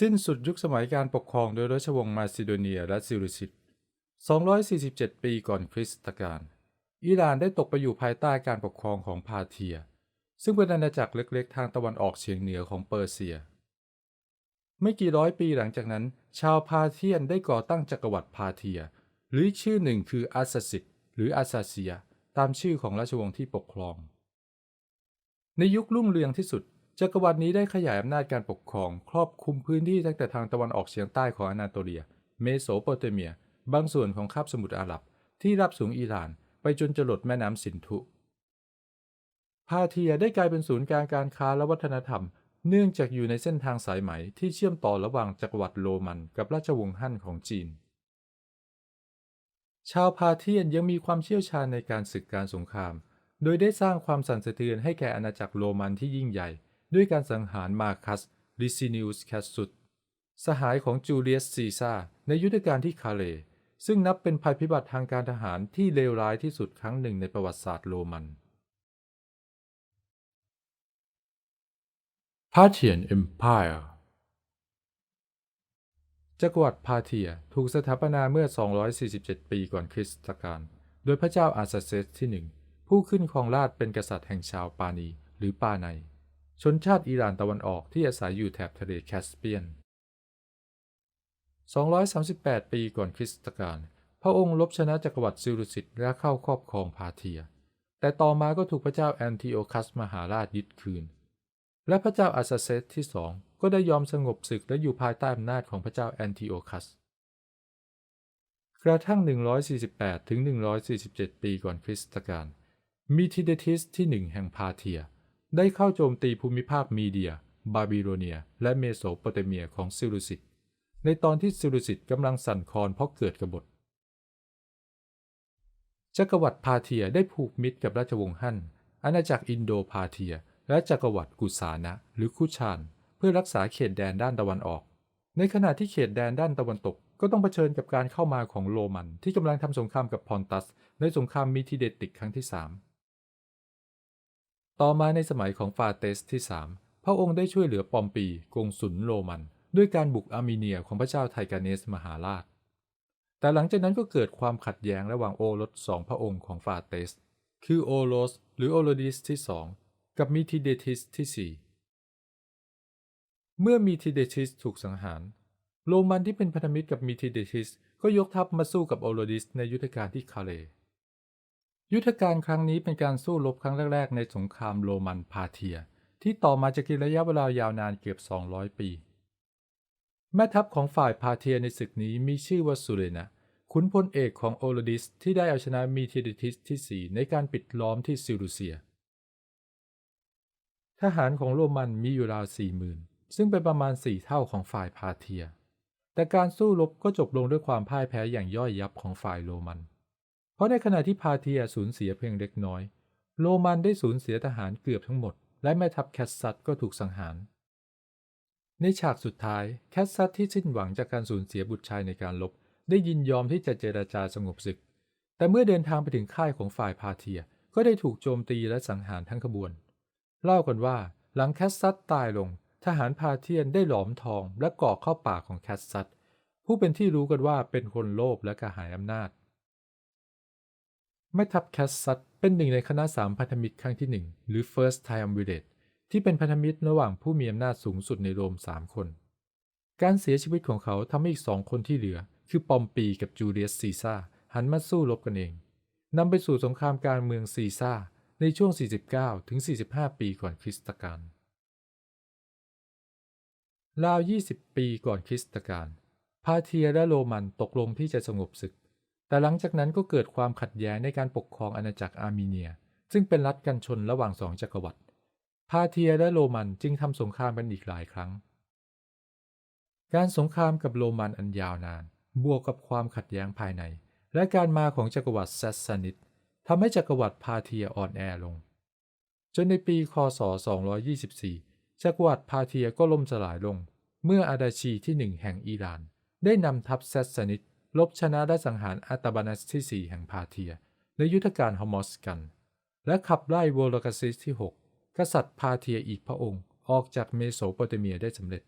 สิ้นสุดยุคสมัยการปกครองโดยราชวงศ์มาซิโดเนียและซิลิซิด247 ปีก่อนคริสตกาล อิหร่านได้ตกไปอยู่ภายใต้การปกครองของพาเทีย ซึ่งเป็นอาณาจักรเล็กๆ ทางตะวันออกเฉียงเหนือของเปอร์เซีย ไม่กี่ร้อยปีหลังจากนั้น ชาวพาเทียนได้ก่อตั้งจักรวรรดิพาเทีย หรือชื่อหนึ่งคืออาซาซิดหรืออาซาเซีย ตามชื่อของราชวงศ์ที่ปกครอง ในยุครุ่งเรืองที่สุด จักรวรรดินี้ได้ขยายอำนาจการปกครอง ครอบคลุมพื้นที่ตั้งแต่ทางตะวันออกเฉียงใต้ของอนาโตเลีย เมโสโปเตเมีย บางส่วนของคาบสมุทรอาหรับ ที่รับสูงอิหร่าน ไปจนจรดแม่น้ำสินธุพาเทียได้กลายเป็นศูนย์กลางการค้าและวัฒนธรรม เนื่องจากอยู่ในเส้นทางสายไหมที่เชื่อมต่อระหว่างจักรวรรดิโรมันกับราชวงศ์ฮั่นของจีน ชาวพาเทียนยังมีความเชี่ยวชาญในการศึกการสงคราม โดยได้สร้างความสั่นสะเทือนให้แก่อาณาจักรโรมันที่ยิ่งใหญ่ ด้วยการสังหารมาคัสลิซินิอุสแคสซุสสหายของจูเลียสซีซ่าร์ในยุทธการที่คาเล ซึ่งนับเป็นภัยพิบัติทางการทหารที่เลวร้ายที่สุดครั้งหนึ่งในประวัติศาสตร์โรมัน Parthian Empire จักรวรรดิพาเทียถูกสถาปนาเมื่อ 247 ปีก่อนคริสตกาลโดยพระเจ้าอาซาเซสที่หนึ่งผู้ขึ้นครองราชย์เป็นกษัตริย์แห่งชาวปานีหรือปาไน ชนชาติอิหร่านตะวันออกที่อาศัยอยู่แถบทะเลแคสเปียน 238 ปีก่อนคริสตกาล พระองค์ลบชนะจักรวรรดิซิลุสิดและเข้าครอบครองพาเทีย แต่ต่อมาก็ถูกพระเจ้าแอนติโอคัสมหาราชยึดคืน และพระเจ้าอาซาเซสที่สองก็ได้ยอมสงบศึกและอยู่ภายใต้อำนาจของพระเจ้าแอนติโอคัส กระทั่ง 148 ถึง 147 ปีก่อนคริสตกาลมิทิเดทิสที่หนึ่งแห่งพาเทีย ได้เข้าโจมตีภูมิภาคมีเดีย บาบิโลเนีย และเมโสโปเตเมียของซิลุสิดในตอนที่ซิลุสิดกำลังสั่นคลอนเพราะเกิดกบฏจักรวรรดิพาเทียได้ผูกมิตรกับราชวงศ์ฮั่น อาณาจักรอินโดพาเทีย และจักรวรรดิกุสานะ หรือคุชาน เพื่อรักษาเขตแดนด้านตะวันออก ในขณะที่เขตแดนด้านตะวันตก ก็ต้องเผชิญกับการเข้ามาของโรมัน ที่กำลังทำสงครามกับพอนตัส ในสงครามมิทิเดติกครั้งที่3 ต่อมาในสมัยของฟาเตสที่ 3 พระองค์ได้ช่วยเหลือปอมปีกงสุลโรมัน ด้วยการบุกอาร์เมเนียของพระเจ้าไทกาเนสมหาราช แต่หลังจากนั้นก็เกิดความขัดแย้งระหว่างโอรสสองพระองค์ของฟาเตส คือโอโรสหรือโอโรดิสที่สองกับมิทิเดทิสที่สี่เมื่อมิทิเดทิสถูกสังหาร โรมันที่เป็นพันธมิตรกับมิทิเดทิสก็ยกทัพมาสู้กับโอโรดิสในยุทธการที่คาเล ยุทธการครั้งนี้เป็นการสู้รบครั้งแรก ๆ ในสงครามโรมันพาเทีย ที่ต่อมาจะกินระยะเวลายาวนานเกือบ 200 ปี แม่ทัพของฝ่ายพาเทียในศึกนี้มีชื่อว่าสุเรนะขุนพลเอกของโอโรดิสที่ได้เอาชนะมิทิเดทิสที่ 4 ในการปิดล้อมที่ซิลูเซีย ทหารของโรมันมีอยู่ราวสี่หมื่นซึ่งเป็นประมาณสี่เท่าของฝ่ายพาเทีย แต่การสู้รบก็จบลงด้วยความพ่ายแพ้อย่างย่อยยับของฝ่ายโรมัน ราะในขณะที่พาเทียสูญเสียเพียงเล็กน้อย โรมันได้สูญเสียทหารเกือบทั้งหมด และแม่ทัพแคสซัตก็ถูกสังหาร ในฉากสุดท้ายแคสซัตที่สิ้นหวังจากการสูญเสียบุตรชายในการลบ ได้ยินยอมที่จะเจรจาสงบศึก แต่เมื่อเดินทางไปถึงค่ายของฝ่ายพาเทียก็ได้ถูกโจมตีและสังหารทั้งขบวน เล่ากันว่าหลังแคสซัตตายลง ทหารพาเทียนได้หลอมทองและก่อเข้าป่าของแคสซัตผู้เป็นที่รู้กันว่าเป็นคนโลภและกระหายอำนาจ แม่ทัพแคสซัตเป็นหนึ่งในคณะสามพันธมิตรครั้งที่หนึ่งหรือ First Triumvirate ที่เป็นพันธมิตรระหว่างผู้มีอำนาจสูงสุดในโรมสามคน การเสียชีวิตของเขาทำให้อีกสองคนที่เหลือ คือปอมปีกับจูเลียสซีซ่าหันมาสู้รบกันเองนำไปสู่สงครามการเมืองซีซ่าในช่วง 49 ถึง 45 ปีก่อนคริสตกาลราว 20 ปีก่อนคริสตกาลพาเทียและโรมันตกลงที่จะสงบศึก แต่หลังจากนั้นก็เกิดความขัดแย้งในการปกครองอาณาจักรอาร์เมเนีย ซึ่งเป็นรัฐกันชนระหว่างสองจักรวรรดิพาเทียและโรมันจึงทำสงครามกันอีกหลายครั้ง การสงครามกับโรมันอันยาวนาน บวกกับความขัดแย้งภายใน และการมาของจักรวรรดิแซสซานิดทำให้จักรวรรดิพาเทียอ่อนแอลง จนในปีคศ 224 จักรวรรดิพาเทียก็ล่มสลายลง เมื่ออาดาชีที่หนึ่งแห่งอิหร่าน ได้นำทัพแซสซานิด ลบชนะและสังหารอัตบานัสที่ 4 แห่งพาเทียในยุทธการฮอมอสกัน และขับไล่โวลกาซิสที่ 6 กษัตริย์พาเทียอีกพระองค์ออกจากเมโสโปเตเมียได้สำเร็จ